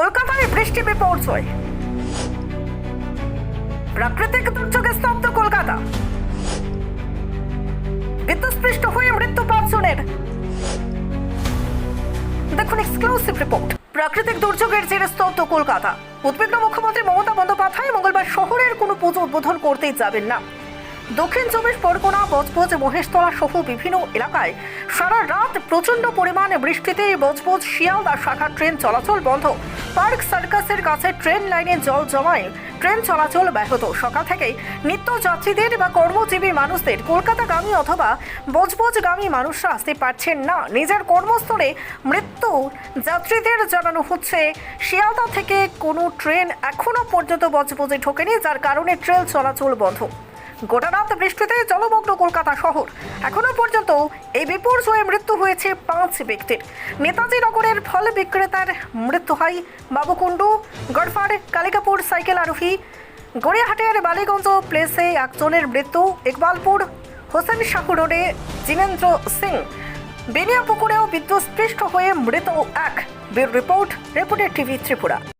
কলকাতায় বৃষ্টি বিপর্যয়। প্রাকৃতিক দুর্যোগে স্তব্ধ কলকাতা। বিদ্যুৎস্পৃষ্ট হয়ে মৃত্যু পাঁচজনের দেখুন এক্সক্লুসিভ রিপোর্ট প্রাকৃতিক দুর্যোগের জেরে স্তব্ধ কলকাতা। উদ্বিগ্ন মুখ্যমন্ত্রী মমতা বন্দ্যোপাধ্যায় মঙ্গলবার শহরের কোনো পুজো উদ্বোধন করতেই যাবেন না। দক্ষিণ চব্বিশ পরগনা, বজবজ, মহেশতলা সহ বিভিন্ন এলাকায় সারা রাত প্রচণ্ড পরিমাণে বৃষ্টিতে বজবজ, শিয়ালদা শাখা ট্রেন চলাচল বন্ধ। পার্ক সার্কাসের কাছে ট্রেন লাইনে জল জমায় ট্রেন চলাচল ব্যাহত। সকাল থেকেই নিত্য যাত্রীদের বা কর্মজীবী মানুষদের কলকাতাগামী অথবা বজবজগামী মানুষরা আসতে পারছেন না। নিজের কর্মস্থলে মৃত্যু। যাত্রীদের জানানো হচ্ছে, শিয়ালদা থেকে কোনো ট্রেন এখনও পর্যন্ত বজবজে ঢোকেনি, যার কারণে ট্রেন চলাচল বন্ধ। গোটা রাত বৃষ্টিতে জলমগ্ন কলকাতা শহর। এখনও পর্যন্ত এই বিপর্যয়ে মৃত্যু হয়েছে পাঁচ ব্যক্তির নেতাজি নগরের ফল বিক্রেতার মৃত্যু হয় বাবুকুণ্ডু গড়ফার কালিকাপুর, সাইকেল আরোহী। গড়িয়াহাটের বালিগঞ্জ প্লেসে একজনের মৃত্যু, ইকবালপুর, হোসেন শাহু রোডে জিনেন্দ্র সিং। বেনিয়া বেনিয়াপুকুরেও বিদ্যুৎস্পৃষ্ট হয়ে মৃত এক। ব্যুরো রিপোর্ট, রিপোর্টের টিভি ত্রিপুরা।